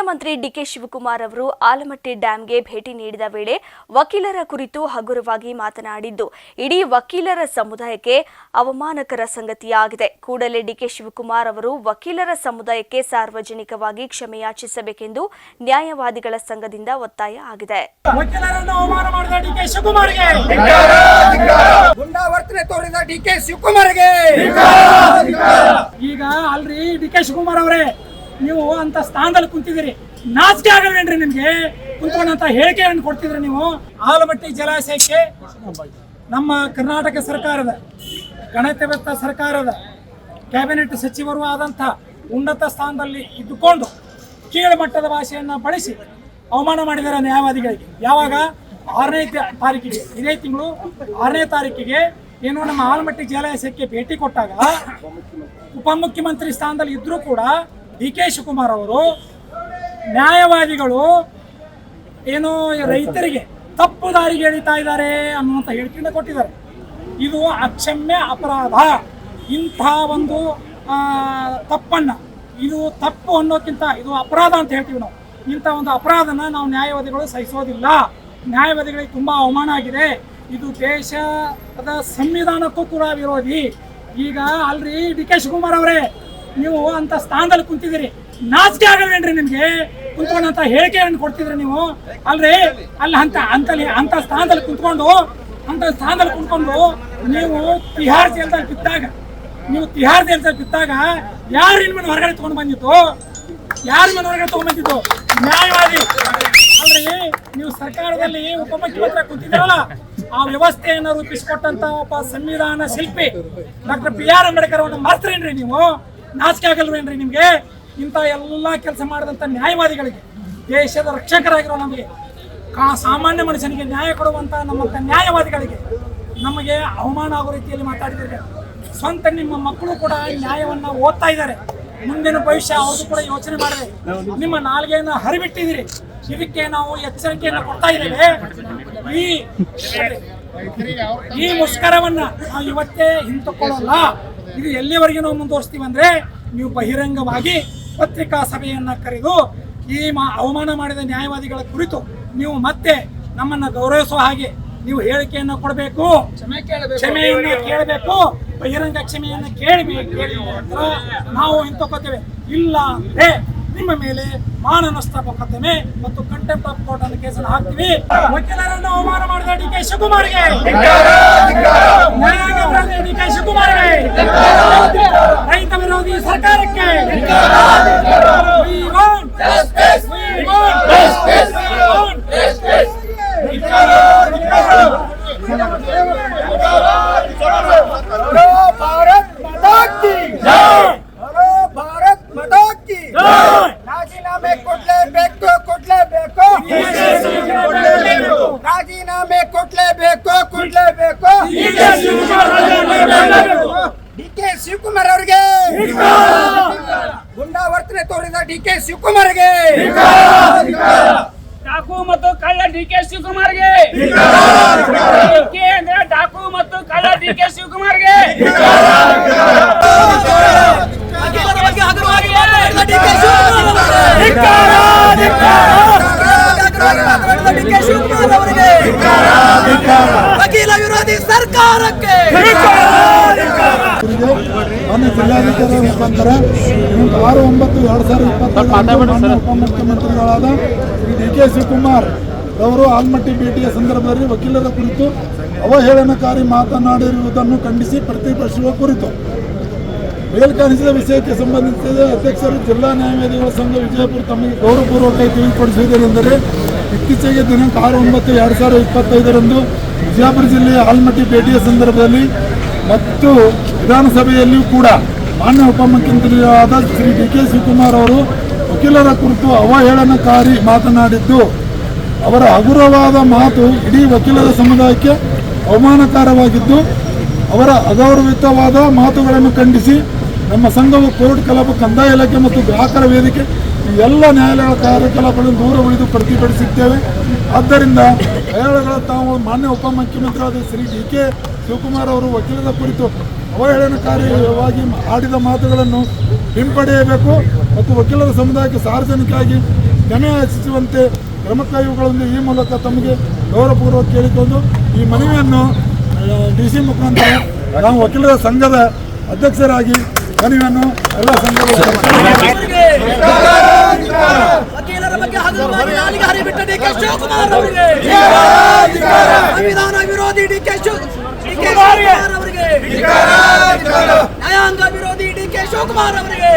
ಮುಖ್ಯಮಂತ್ರಿ ಡಿಕೆ ಶಿವಕುಮಾರ್ ಅವರು ಆಲಮಟ್ಟಿ ಡ್ಯಾಂಗೆ ಭೇಟಿ ನೀಡಿದ ವೇಳೆ ವಕೀಲರ ಕುರಿತು ಹಗುರವಾಗಿ ಮಾತನಾಡಿದ್ದು ಇಡೀ ವಕೀಲರ ಸಮುದಾಯಕ್ಕೆ ಅವಮಾನಕರ ಸಂಗತಿಯಾಗಿದೆ. ಕೂಡಲೇ ಡಿಕೆ ಶಿವಕುಮಾರ್ ಅವರು ವಕೀಲರ ಸಮುದಾಯಕ್ಕೆ ಸಾರ್ವಜನಿಕವಾಗಿ ಕ್ಷಮೆಯಾಚಿಸಬೇಕೆಂದು ನ್ಯಾಯವಾದಿಗಳ ಸಂಘದಿಂದ ಒತ್ತಾಯ ಆಗಿದೆ. ಈಗ ಅಲ್ರಿ ಡಿ ಕೆ ಶಿವಕುಮಾರ್ ಅವರೇ ನೀವು ಅಂತ ಸ್ಥಾನದಲ್ಲಿ ಕುಂತಿದ್ದೀರಿ. ನಾಚಿಕೆ ಆಗಲ್ವೇನ್ರಿ ನಿಮಗೆ. ಕುಂತ್ಕೊಂಡಂತ ಹೇಳಿಕೆಯನ್ನು ಕೊಡ್ತಿದ್ರಿ ನೀವು? ಆಲಮಟ್ಟಿ ಜಲಾಶಯಕ್ಕೆ ನಮ್ಮ ಕರ್ನಾಟಕ ಸರ್ಕಾರದ ಗಣತವ್ಯಸ್ಥ ಸರ್ಕಾರದ ಕ್ಯಾಬಿನೆಟ್ ಸಚಿವರು ಆದಂಥ ಉನ್ನತ ಸ್ಥಾನದಲ್ಲಿ ಇದ್ದುಕೊಂಡು ಕೀಳುಮಟ್ಟದ ಭಾಷೆಯನ್ನು ಬಳಸಿ ಅವಮಾನ ಮಾಡಿದ್ದಾರೆ ನ್ಯಾಯವಾದಿಗಳಿಗೆ ಯಾವಾಗ? ಆರನೇ ತಾರೀಕಿಗೆ. ಇದೇ ತಿಂಗಳು ಆರನೇ ತಾರೀಕಿಗೆ ಏನು ನಮ್ಮ ಆಲಮಟ್ಟಿ ಜಲಾಶಯಕ್ಕೆ ಭೇಟಿ ಕೊಟ್ಟಾಗ ಉಪಮುಖ್ಯಮಂತ್ರಿ ಸ್ಥಾನದಲ್ಲಿ ಇದ್ದರೂ ಕೂಡ ಡಿ ಕೆ ಶಿವಕುಮಾರ್ ಅವರು ನ್ಯಾಯವಾದಿಗಳು ಏನು ರೈತರಿಗೆ ತಪ್ಪು ದಾರಿಗೆ ಎಳಿತಾ ಇದ್ದಾರೆ ಅನ್ನುವಂಥ ಹೇಳಿಕೆಯನ್ನು ಕೊಟ್ಟಿದ್ದಾರೆ. ಇದು ಅಕ್ಷಮ್ಯ ಅಪರಾಧ. ಇಂಥ ಒಂದು ತಪ್ಪನ್ನ, ಇದು ತಪ್ಪು ಅನ್ನೋಕ್ಕಿಂತ ಇದು ಅಪರಾಧ ಅಂತ ಹೇಳ್ತೀವಿ ನಾವು. ಇಂಥ ಒಂದು ಅಪರಾಧನ ನಾವು ನ್ಯಾಯವಾದಿಗಳು ಸಹಿಸೋದಿಲ್ಲ. ನ್ಯಾಯವಾದಿಗಳಿಗೆ ತುಂಬ ಅವಮಾನ ಆಗಿದೆ. ಇದು ದೇಶದ ಸಂವಿಧಾನಕ್ಕೂ ಕೂಡ ವಿರೋಧಿ. ಈಗ ಅಲ್ರಿ ಡಿ ಕೆ ಶಿವಕುಮಾರ್ ಅವರೇ ನೀವು ಅಂತ ಸ್ಥಾನದಲ್ಲಿ ಕುಂತಿದ್ದೀರಿ. ನಾಚಿಕೆ ಆಗಲ್ವೇನ್ರಿ ನಿಮ್ಗೆ? ಕುಂತ್ಕೊಂಡಂತ ಹೇಳಿಕೆಯನ್ನು ಕೊಡ್ತಿದ್ರಿ ನೀವು. ಅಲ್ರಿ? ಅಲ್ಲಿ, ಅಂತ, ಅಂತಲ್ಲಿ, ಅಂತ ಸ್ಥಾನದಲ್ಲಿ ಕುಂತ್ಕೊಂಡು, ಅಂತ ಸ್ಥಾನದಲ್ಲಿ ಕುಂತ್ಕೊಂಡು ನೀವು ತಿಹಾರ್ ಜೈಲ್ದಲ್ಲಿ ಬಿದ್ದಾಗ, ನೀವು ತಿಹಾರ್ ಜೈಲ್ದಲ್ಲಿ ಬಿದ್ದಾಗ ಯಾರು ನಿಮ್ಮನ್ನು ಹೊರಗಡೆ ತಗೊಂಡು ಬಂದಿತ್ತು ಯಾರು ಮೇಲೆ ಹೊರಗಡೆ ತಗೊಂಡ್ ಬಂದಿತ್ತು ನ್ಯಾಯವಾದಿ. ಅಲ್ರಿ, ನೀವು ಸರ್ಕಾರದಲ್ಲಿ ಉಪಮುಖ್ಯಮಂತ್ರಿ ಕುಂತಿದ್ದೀರಲ್ಲ, ಆ ವ್ಯವಸ್ಥೆಯನ್ನು ರೂಪಿಸಿಕೊಟ್ಟಂತ ಒಬ್ಬ ಸಂವಿಧಾನ ಶಿಲ್ಪಿ ಡಾಕ್ಟರ್ ಬಿ ಆರ್ ಅಂಬೇಡ್ಕರ್ ಅವರನ್ನ ಮರ್ತ್ರೇನ್ರಿ ನೀವು. ನಾಚಿಕೆ ಆಗಲ್ವೇನ್ರಿ ನಿಮಗೆ? ಇಂಥ ಎಲ್ಲ ಕೆಲಸ ಮಾಡಿದಂಥ ನ್ಯಾಯವಾದಿಗಳಿಗೆ ದೇಶದ ರಕ್ಷಕರಾಗಿರೋ ನಮಗೆ ಕಾ ಸಾಮಾನ್ಯ ಮನುಷ್ಯನಿಗೆ ನ್ಯಾಯ ಕೊಡುವಂಥ ನಮ್ಮಂಥ ನ್ಯಾಯವಾದಿಗಳಿಗೆ ನಮಗೆ ಅವಮಾನ ಆಗೋ ರೀತಿಯಲ್ಲಿ ಮಾತಾಡಿದ್ದಾರೆ. ಸ್ವಂತ ನಿಮ್ಮ ಮಕ್ಕಳು ಕೂಡ ನ್ಯಾಯವನ್ನ ಓದ್ತಾ ಇದ್ದಾರೆ. ಮುಂದಿನ ಭವಿಷ್ಯ ಅವರು ಕೂಡ ಯೋಚನೆ ಮಾಡಿದೆ. ನಿಮ್ಮ ನಾಲ್ಗೆಯನ್ನು ಹರಿಬಿಟ್ಟಿದ್ದೀರಿ. ಇದಕ್ಕೆ ನಾವು ಎಚ್ಚರಿಕೆಯನ್ನು ಕೊಡ್ತಾ ಇದ್ದೇವೆ. ಈ ಈ ಮುಷ್ಕರವನ್ನು ನಾವು ಇವತ್ತೇ ಹಿಂತಕೊಳ್ಳಲ್ಲ. ಇದು ಎಲ್ಲಿವರೆಗೆ ನಾವು ಮುಂದುವರಿಸ್ತೀವಿ ಅಂದ್ರೆ ನೀವು ಬಹಿರಂಗವಾಗಿ ಪತ್ರಿಕಾ ಸಭೆಯನ್ನು ಕರೆದು ಈ ಮಾ- ಅವಮಾನ ಮಾಡಿದ ನ್ಯಾಯವಾದಿಗಳ ಕುರಿತು ನೀವು ಮತ್ತೆ ನಮ್ಮನ್ನ ಗೌರವಿಸುವ ಹಾಗೆ ನೀವು ಹೇಳಿಕೆಯನ್ನ ಕೊಡಬೇಕು ಕ್ಷಮೆಯನ್ನ ಕೇಳಬೇಕು ಬಹಿರಂಗ ಕ್ಷಮೆಯನ್ನ ಕೇಳಬೇಕು. ನಾವು ಹಿಂತಕೋತೇವೆ ಇಲ್ಲ ಅಂದ್ರೆ ನಿಮ್ಮ ಮೇಲೆ ಮಾನನಷ್ಟ ಮೊಕದ್ದಮೆ ಮತ್ತು ಕಂಟೆಂಪ್ಟ್ ಆಫ್ ಕೋರ್ಟ್ ಅನ್ನು ಕೇಸನ್ನು ಹಾಕ್ತೀವಿ. ವಕೀಲರನ್ನು ಅವಮಾನ ಮಾಡಿದ ಡಿ ಕೆ ಶಿವಕುಮಾರ್ಗೆ. ಡಿ ಕೆ ಶಿವಕುಮಾರ್ಗೆ. ರೈತ ವಿರೋಧಿ ಸರ್ಕಾರಕ್ಕೆ. ರಾಜೀನಾಮೆ ಕೊಡ್ಲೇಬೇಕು ಕೊಡ್ಲೇಬೇಕು. ಡಿ ಕೆ ಶಿವಕುಮಾರ್ ಅವರಿಗೆ ಗುಂಡಾವರ್ತನೆ ತೋರಿದ ಡಿ ಕೆ ಶಿವಕುಮಾರ್ಗೆ. ಡಾಕು ಮತ್ತು ಕಳ್ಳ ಡಿ ಕೆ ಶಿವಕುಮಾರ್ಗೆ. ಡಿಕೆ ಅಂದ್ರೆ ಡಾಕು ಮತ್ತು ಕಳ್ಳ ಡಿ ಕೆ ಶಿವಕುಮಾರ್ಗೆ. ಸರ್ಕಾರಕ್ಕೆ ಮಾನ್ಯ ಜಿಲ್ಲಾಧಿಕಾರಿ ಮುಖಾಂತರ ಆರು ಒಂಬತ್ತು ಎರಡು ಸಾವಿರದ ಇಪ್ಪತ್ತೊಂದು ಉಪಮುಖ್ಯಮಂತ್ರಿಗಳಾದ ಡಿ ಕೆ ಶಿವಕುಮಾರ್ ಅವರು ಆಲ್ಮಟ್ಟಿ ಭೇಟಿಯ ಸಂದರ್ಭದಲ್ಲಿ ವಕೀಲರ ಕುರಿತು ಅವಹೇಳನಕಾರಿ ಮಾತನಾಡಿರುವುದನ್ನು ಖಂಡಿಸಿ ಪ್ರತಿಭಟಿಸುವ ಕುರಿತು ಮೇಲ್ಕಾಣಿಸಿದ ವಿಷಯಕ್ಕೆ ಸಂಬಂಧಿಸಿದ ಅಧ್ಯಕ್ಷರು ಜಿಲ್ಲಾ ನ್ಯಾಯವಾದಿಗಳ ಸಂಘ ವಿಜಯಪುರ ತಮಗೆ ಗೌರವಪೂರ್ವಕ ತಿಳಿಪಡಿಸುವುದೇನೆಂದರೆ ಇತ್ತೀಚೆಗೆ ದಿನಾಂಕ ಆರು ಒಂಬತ್ತು ಎರಡು ಸಾವಿರದ ಇಪ್ಪತ್ತೈದರಂದು ವಿಜಯಪುರ ಜಿಲ್ಲೆಯ ಆಲ್ಮಟ್ಟಿ ಭೇಟಿಯ ಸಂದರ್ಭದಲ್ಲಿ ಮತ್ತು ವಿಧಾನಸಭೆಯಲ್ಲಿಯೂ ಕೂಡ ಮಾನ್ಯ ಉಪಮುಖ್ಯಮಂತ್ರಿಯಾದ ಶ್ರೀ ಡಿ ಕೆ ಶಿವಕುಮಾರ್ ಅವರು ವಕೀಲರ ಕುರಿತು ಅವಹೇಳನಕಾರಿ ಮಾತನಾಡಿದ್ದು, ಅವರ ಹಗುರವಾದ ಮಾತು ಇಡೀ ವಕೀಲರ ಸಮುದಾಯಕ್ಕೆ ಅವಮಾನಕಾರವಾಗಿದ್ದು, ಅವರ ಅಗೌರವಿತವಾದ ಮಾತುಗಳನ್ನು ಖಂಡಿಸಿ ನಮ್ಮ ಸಂಘವು ಕೋರ್ಟ್ ಕಲಾಪ ಕಂದಾಯ ಇಲಾಖೆ ಮತ್ತು ಗ್ರಾಹಕರ ವೇದಿಕೆ ಎಲ್ಲ ನ್ಯಾಯಾಲಯಗಳ ಕಾರ್ಯಕಲಾಪಗಳನ್ನು ದೂರ ಉಳಿದು ಪ್ರತಿಭಟಿಸುತ್ತೇವೆ ಆದ್ದರಿಂದ ನ್ಯಾಯಾಲಯಗಳ ತಾವು ಮಾನ್ಯ ಉಪಮುಖ್ಯಮಂತ್ರಿಯಾದ ಶ್ರೀ ಡಿ ಕೆ ಶಿವಕುಮಾರ್ ಅವರು ವಕೀಲರ ಕುರಿತು ಅವಹೇಳನಕಾರಿಯಾಗಿ ಆಡಿದ ಮಾತುಗಳನ್ನು ಹಿಂಪಡೆಯಬೇಕು ಮತ್ತು ವಕೀಲರ ಸಮುದಾಯಕ್ಕೆ ಸಾರ್ವಜನಿಕವಾಗಿ ಕ್ಷಮೆ ಯಾಚಿಸುವಂತೆ ಕ್ರಮ ಈ ಮೂಲಕ ತಮಗೆ ಗೌರವಪೂರ್ವಕ ಕೇಳಿಕೊಂಡು ಈ ಮನವಿಯನ್ನು ಡಿ ಸಿ ಮುಖಾಂತರ ನಾವು ವಕೀಲರ ಸಂಘದ ಅಧ್ಯಕ್ಷರಾಗಿ ಮನವಿಯನ್ನು ಎಲ್ಲ ಸಂಘದ ವಕೀಲರ ಬಗ್ಗೆ ಹಗುರವಾಗಿ ನಾಲಿಗೆ ಹರಿಬಿಟ್ಟ ಡಿ ಕೆ ಶಿವಕುಮಾರ್ ಅವರಿಗೆ. ಸಂವಿಧಾನ ವಿರೋಧಿ ಡಿ ಕೆ ಶಿವಕುಮಾರ್ ಅವರಿಗೆ. ನ್ಯಾಯಾಂಗ ವಿರೋಧಿ ಡಿ ಕೆ ಶಿವಕುಮಾರ್ ಅವರಿಗೆ.